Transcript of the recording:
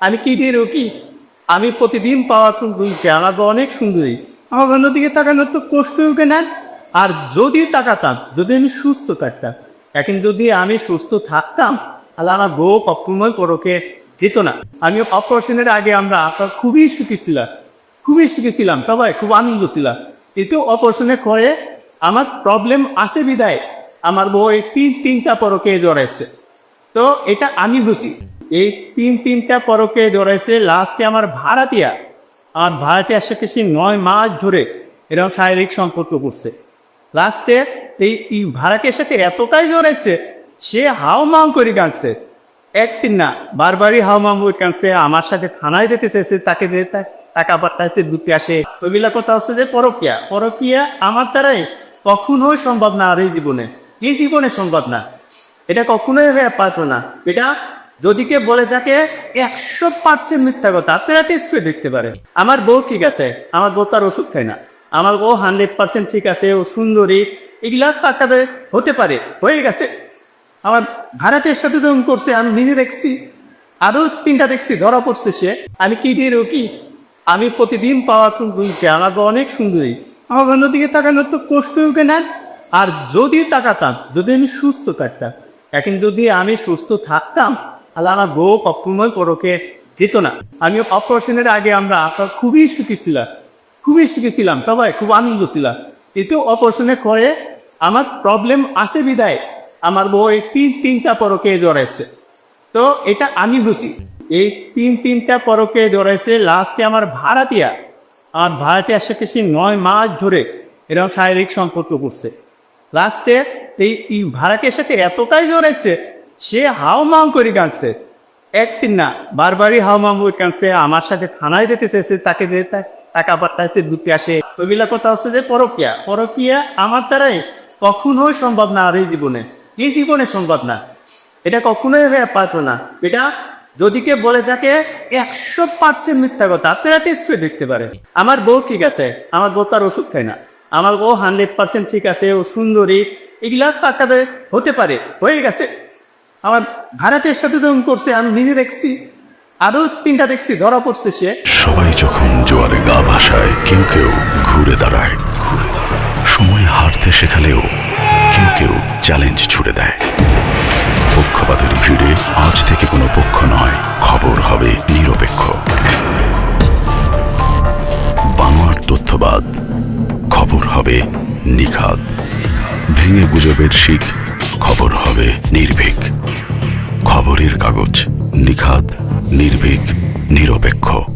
আমি কি দিয়ে রকি? আমি প্রতিদিন পাওয়া দুইটা আমার অনেক সুন্দরী। আমার অন্য দিকে তাকানোর তো কষ্ট উঠে না আর যদি তাকাতাম, যদি আমি সুস্থ থাকতাম, এখন যদি আমি সুস্থ থাকতাম, তাহলে আমার বউ কখনোই পরকে যেত না। আমি অপারেশনের আগে আমরা খুবই সুখী ছিলাম। খুবই সুখী ছিলাম, সবাই খুব আনন্দ ছিলাম। কিন্তু অপারেশনের পরে আমার প্রবলেম আসে বিদায়। আমার বউ তিন তিনটা পরকে জড়াইছে। তো এটা আমি বুঝি। এই তিন তিনটা পরকে ধরেছে লাস্টে আমার ভাড়াটিয়া। আমার ভাড়াটিয়ার সাথে সে নয় মাস ধরে এরকম শারীরিক সম্পর্ক করছে। লাস্টে এই ভাড়াটির সাথে এতটাই জড়াইছে, সে হাও মাও করে কাঁদছে। একদিন না, বারবারই হাও মাও করে কাঁদছে, আমার সাথে থানায় যেতে চেয়েছে তাকে যে টাকা পাঠাইছে দুটি আসে। ওইগুলা কথা হচ্ছে যে পরকিয়া পরকিয়া আমার দ্বারাই কখনোই সম্ভব না আর এই জীবনে। এই জীবনে সম্ভব না। এটা কখনোই পারতো না। এটা যদি কে বলে থাকে, একশো পার্সেন্ট মিথ্যা কথা আপনারা টেস্ট করে দেখতে পারে। আমার বউ ঠিক আছে, আমার বউ তার ওষুধ খায় না। আমার বউ হান্ড্রেড পার্সেন্ট ঠিক আছে, ও সুন্দরী, এগুলা টাকাতে হতে পারে, হয়ে গেছে। আমার ভাড়াটের সাথে যখন করছে, আমি নিজে দেখছি। আরও তিনটা দেখছি, ধরা পড়ছে সে। আমি কি দিয়ে রকি আমি প্রতিদিন পাওয়া দুইটা আমার বউ অনেক সুন্দরী। আমার অন্য দিকে তাকানোর তো কষ্ট উঠে না। আর যদি তাকাতাম, যদি আমি সুস্থ থাকতাম, এখন যদি আমি সুস্থ থাকতাম তাহলে আমার বউ কখনোই পরকে যেত না। আমিও অপারেশনের আগে আমরা খুবই সুখী ছিলাম, খুবই সুখী ছিলাম, সবাই খুব আনন্দ ছিলাম। কিন্তু অপারেশনের পরে আমার প্রবলেম আসে বিদায়, আমার বউ এই তিন, তিনটা পরকে জড়াইছে। তো এটা আমি বুঝি, এই তিন, তিনটা পরকে জড়াইছে লাস্টে আমার ভাড়াটিয়া, আমার ভাড়াটিয়ার সাথে সে নয় মাস ধরে এরকম শারীরিক সম্পর্ক করছে। লাস্টে এই ভাড়াটিয়ার সাথে এতটাই জড়াইছে সে হাও মাও করে কাঁদছে। একদিন না, বারবারই হাও মাও করে কাঁদছে, আমার সাথে থানায় যেতে চেয়েছে, তাকে যে টাকা পাঠাইছে দুটি আসে। ওইগুলা কথা হচ্ছে যে, পরকিয়া। পরকিয়া আমার দ্বারাই কখনোই সম্ভব না আর এই জীবনে। এই জীবনে সম্ভব না। এটা কখনোই পারতো না। এটা যদি কে বলে থাকে একশো পার্সেন্ট মিথ্যা কথা আপনারা টেস্ট করে দেখতে পারে। আমার বউ ঠিক আছে, আমার বউ তার ওষুধ খায় না। আমার বউ হান্ড্রেড পার্সেন্ট ঠিক আছে, ও সুন্দরী। এগুলা টাকাতে হতে পারে, হয়ে গেছে। আমার ভাড়াটের সাথে যখন করছে, আমি নিজে দেখছি, আরও তিনটা দেখছি, ধরা পড়ছে সে। সবাই যখন জোয়ারে গা ভাসায়, কেউ কেউ ঘুরে দাঁড়ায়। ঘুরে। সময় হারতে শেখালেও কেউ কেউ চ্যালেঞ্জ ছুড়ে দেয়। পক্ষপাতের ভিড়ে আজ থেকে কোনো পক্ষ নয়, খবর হবে নিরপেক্ষ। বানোয়ার তথ্যবাদ, খবর হবে নিখাদ। ভেঙে গুজবের শিখ খবর হবে নির্ভীক। খবরের কাগজ নিখাদ নির্ভীক নিরপেক্ষ।